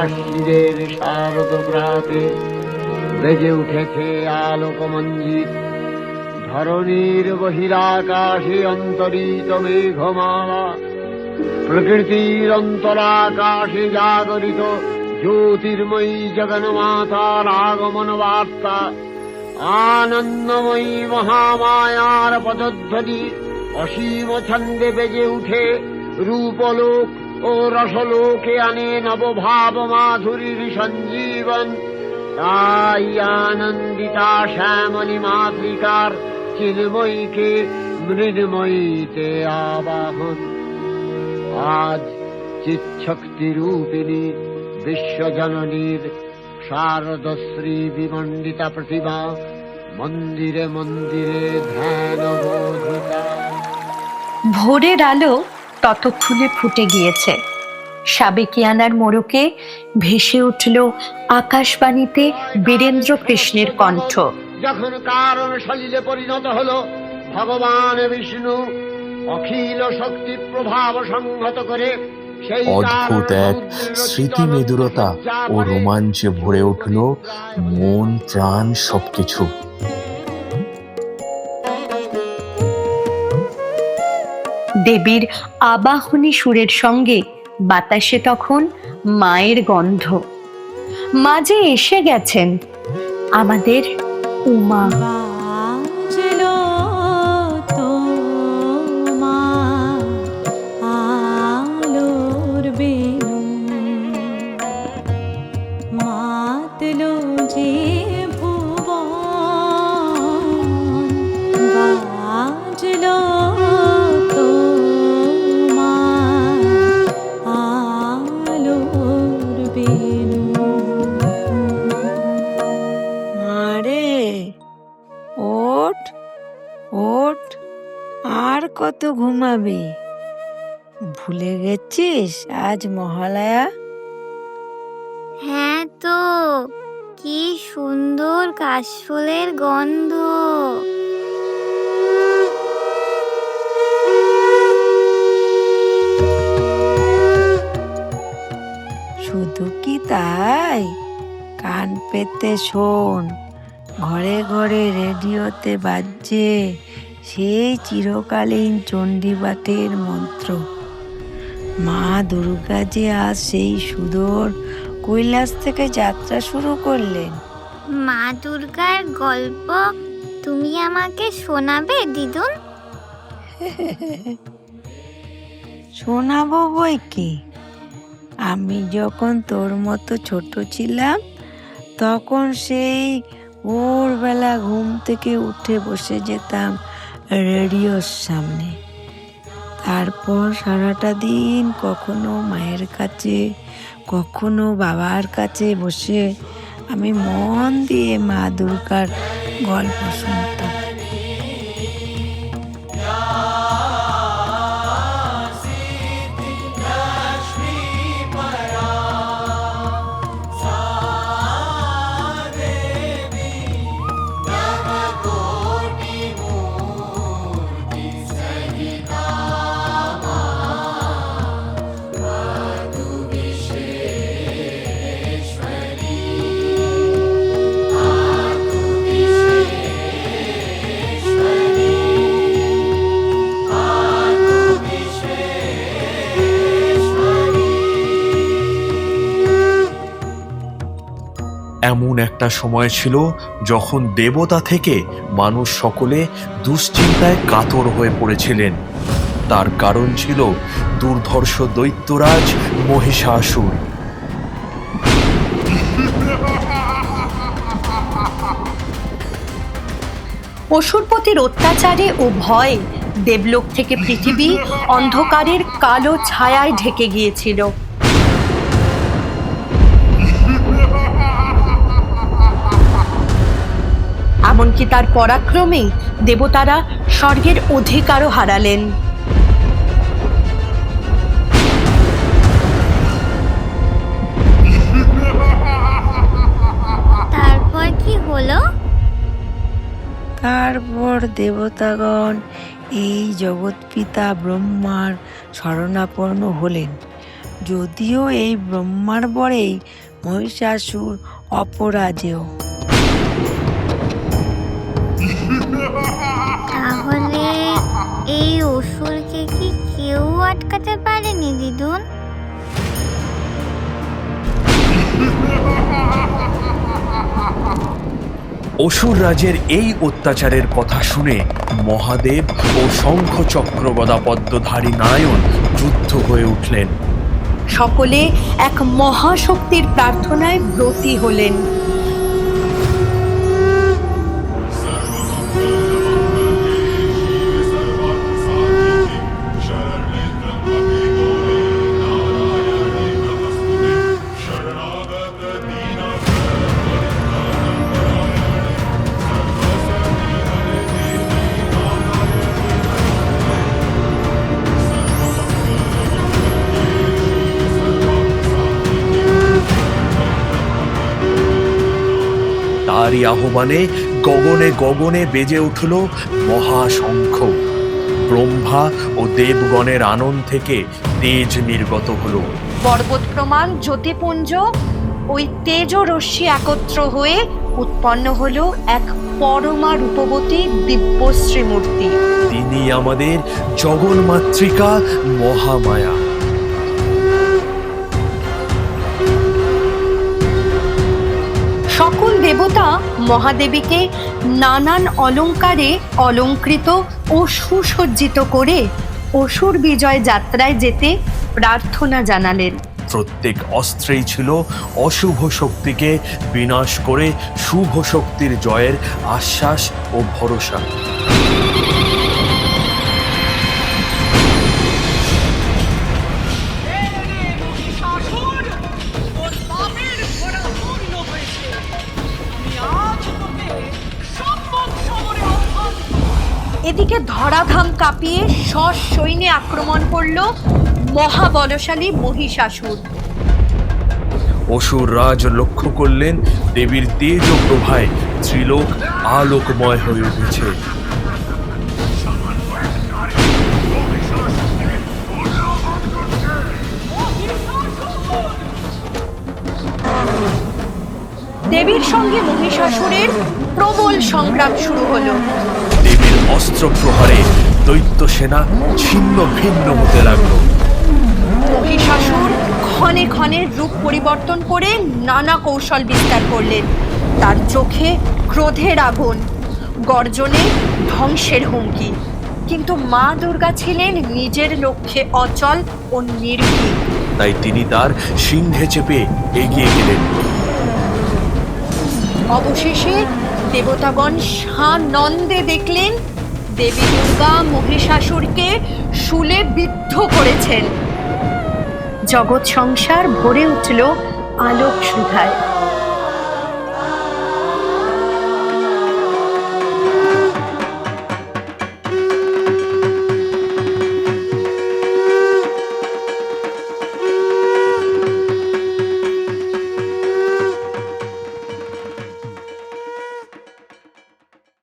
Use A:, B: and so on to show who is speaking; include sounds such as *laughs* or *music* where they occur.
A: আশ্বিরের শারদ প্রাতে বেজে উঠেছে আলোকমঞ্জিত ধরণীর বহিরাকাশে অন্তরিত মেঘমালা প্রকৃতির অন্তরাকাশে জাগরিত জ্যোতির্ময়ী জগন্মাতার আগমন বার্তা আনন্দময়ী মহামায়ার পদধ্বনি অসীম ছন্দে বেজে উঠে রূপলোক ও রসলোকে আনে নবভাব মাধুরীর সঞ্জীবন। তাই আনন্দিতা শ্যামলী মাতৃকার চিন্ময়ীকে মৃন্ময়ীতে আবাহন। আজ চিৎশক্তি রূপিণী বিশ্বজননীর শারদশ্রী বিমণ্ডিতা প্রতিমা মন্দিরে মন্দিরে ধ্যান
B: ভোরের আলো ততক্ষণে ফুটে গিয়েছে। সাবেকিয়ানার মোড়কে ভেসে উঠল আকাশবাণীতে বীরেন্দ্র কৃষ্ণের কণ্ঠ।
A: যখন কারণ সলিলে পরিণত হলো ভগবান বিষ্ণু অখিল শক্তি প্রভাব সংহত করে
C: অদ্ভুত এক স্মৃতি মেদুরতা ও রোমাঞ্চে ভরে উঠল মন প্রাণ সবকিছু।
B: দেবীর আবাহনী সুরের সঙ্গে বাতাসে তখন মায়ের গন্ধ। মাঝে এসে গেছেন আমাদের উমা।
D: কত ঘুমাবি। ভুলে গেছিস আজ মহালয়া?
E: হ্যাঁ তো কি সুন্দর কাশফুলের গন্ধ।
D: শুধু কি তাই? কান পেতে শোন ঘরে ঘরে রেডিওতে বাজছে। সেই চিরকালীন চণ্ডীপাঠের মন্ত্র। মা দুর্গা যে আজ সেই সুদূর কৈলাস থেকে যাত্রা শুরু করলেন।
E: মা দুর্গার গল্প তুমি আমাকে শোনাবে দিদুন? *laughs*
D: শোনাবো বই কি? আমি যখন তোর মতো ছোট ছিলাম তখন সেই ভোরবেলা ঘুম থেকে উঠে বসে যেতাম। রেডিওর সামনে। তারপর সারাটা দিন কখনো মায়ের কাছে, কখনো বাবার কাছে বসে আমি মন দিয়ে মা দুর্গার গল্প শুনতাম।
C: এমন একটা সময় ছিল যখন দেবতা থেকে মানুষ সকলে দুশ্চিন্তায় কাতর হয়ে পড়েছিলেন। তার কারণ ছিল দুর্ধর্ষ দৈত্যরাজ মহিষাসুর।
B: অসুরপতির অত্যাচারে ও ভয়ে দেবলোক থেকে পৃথিবী অন্ধকারের কালো ছায়ায় ঢেকে গিয়েছিল। এমনকি তার পরাক্রমে দেবতারা স্বর্গের অধিকারও হারালেন। তারপর কি হলো?
D: তারপর দেবতাগণ এই জগৎপিতা ব্রহ্মার শরণাপন্ন হলেন। যদিও এই ব্রহ্মার বরেই মহিষাসুর অপরাজেয়।
E: কেউ আটকাতে পারেনি দিদুন।
C: অসুর রাজের এই অত্যাচারের কথা শুনে মহাদেব ও শঙ্খ চক্র গদাপদ্মধারী নারায়ণ যুদ্ধ হয়ে উঠলেন।
B: সকলে এক মহাশক্তির প্রার্থনায় ব্রতী হলেন।
C: তারই আহ্বানে গগনে গগনে বেজে উঠল মহাশঙ্খ। ব্রহ্মা ও দেবগণের আনন্দ থেকে তেজ নির্গত হলো।
B: পর্বত প্রমাণ জ্যোতিপুঞ্জ ওই তেজরশ্মি একত্র হয়ে উৎপন্ন হলো এক পরমা রূপবতী দিব্যশ্রী মূর্তি
C: তিনি আমাদের জগন্মাতৃকা মহামায়া।
B: দেবতা মহাদেবীকে নানান অলঙ্কারে অলঙ্কৃত ও সুসজ্জিত করে অসুর বিজয় যাত্রায় যেতে প্রার্থনা জানালেন।
C: প্রত্যেক অস্ত্রেই ছিল অশুভ শক্তিকে বিনাশ করে শুভ শক্তির জয়ের আশ্বাস ও ভরসা।
B: এদিকে ধরাধাম কাঁপিয়ে সৈন্যে আক্রমণ করল মহাবলশালী মহিষাসুর।
C: অসুর রাজ লক্ষ্য করলেন দেবীর তেজ ও প্রভায় ত্রিলোক আলোকময় হয়ে উঠেছে।
B: দেবীর সঙ্গে মহিষাসুরের প্রবল সংগ্রাম শুরু হলো।
C: অস্ত্র প্রহারে দৈত্য সেনা ছিন্ন ভিন্ন হতে লাগল।
B: মহিষাসুর ক্ষণে ক্ষণে রূপ পরিবর্তন করে নানা কৌশল বিস্তার করলেন। তার চোখে ক্রোধের আগুন গর্জনে ধ্বংসের হুমকি। কিন্তু মা দুর্গা ছিলেন নিজের লক্ষ্যে অচল ও নির্ভীক।
C: তাই তিনি তার সিংহে চেপে এগিয়ে গেলেন।
B: অবশেষে দেবতাগণ সানন্দে দেখলেন দেবী দুর্গা মহিষাসুরকে শুলে বিদ্ধ করেছেন। জগৎ সংসার ভরে উঠল আলোক সুধায়